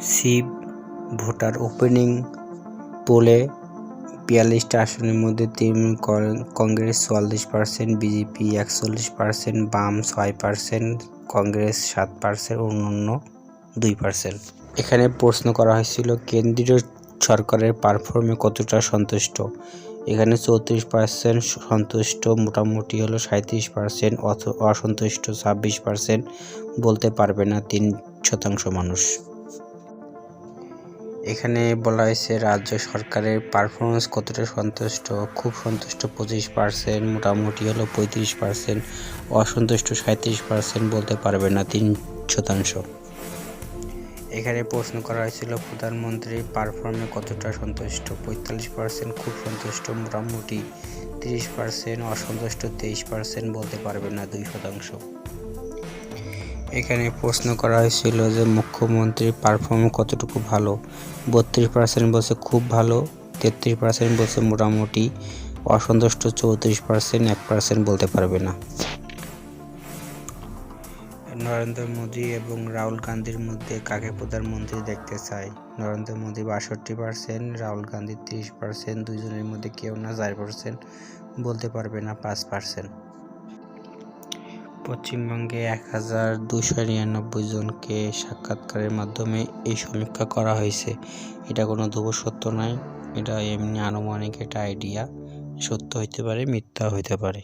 Shiva voter opening পোলে বিয়াল্লিশটা আসনের মধ্যে তৃণমূল কংগ্রেস চুয়াল্লিশ পার্সেন্ট, বিজেপি একচল্লিশ পার্সেন্ট, বাম ছয় পার্সেন্ট, কংগ্রেস সাত পার্সেন্ট, অন্যান্য দুই পার্সেন্ট। এখানে প্রশ্ন করা হয়েছিল, কেন্দ্রীয় সরকারের পারফর্মে কতটা সন্তুষ্ট? এখানে চৌত্রিশ পার্সেন্ট সন্তুষ্ট, মোটামুটি হলো সাঁত্রিশ পার্সেন্ট অসন্তুষ্ট ছাব্বিশ পার্সেন্ট বলতে পারবে না তিন শতাংশ মানুষ। এখানে বলা হয়েছে রাজ্য সরকারের পারফরমেন্স কতটা সন্তুষ্ট? খুব সন্তুষ্ট পঁচিশ পার্সেন্ট মোটামুটি হলো পঁয়ত্রিশ পার্সেন্ট অসন্তুষ্ট সাঁত্রিশ পার্সেন্ট বলতে পারবে না তিন শতাংশ। এখানে প্রশ্ন করা হয়েছিল প্রধানমন্ত্রীর পারফর্মে কতটা সন্তুষ্ট? পঁয়তাল্লিশ পার্সেন্ট খুব সন্তুষ্ট, মোটামুটি তিরিশ পার্সেন্ট অসন্তুষ্ট তেইশ পার্সেন্ট বলতে পারবে না দুই শতাংশ। এখানে প্রশ্ন করা হয়েছিল যে মুখ্যমন্ত্রীর পারফর্ম কতটুকু ভালো? বত্রিশ পার্সেন্ট বলছে খুব ভালো, তেত্রিশ পার্সেন্ট বলছে মোটামুটি, অসন্তুষ্ট চৌত্রিশ পার্সেন্ট এক পার্সেন্ট বলতে পারবে না। নরেন্দ্র মোদী এবং রাহুল গান্ধীর মধ্যে কাকে প্রধানমন্ত্রী দেখতে চায় নরেন্দ্র মোদী বাষট্টি পার্সেন্ট রাহুল গান্ধী তিরিশ পার্সেন্ট দুইজনের মধ্যে কেউ না চার পার্সেন্ট বলতে পারবে না পাঁচ পার্সেন্ট পশ্চিমবঙ্গে এক হাজার দুশো নিরানব্বই জনকে সাক্ষাৎকারের মাধ্যমে এই সমীক্ষা করা হয়েছে। এটা কোনো ধ্রুব সত্য নয়। এটা এমনি আনুমানিক একটা আইডিয়া সত্য হইতে পারে, মিথ্যা হইতে পারে।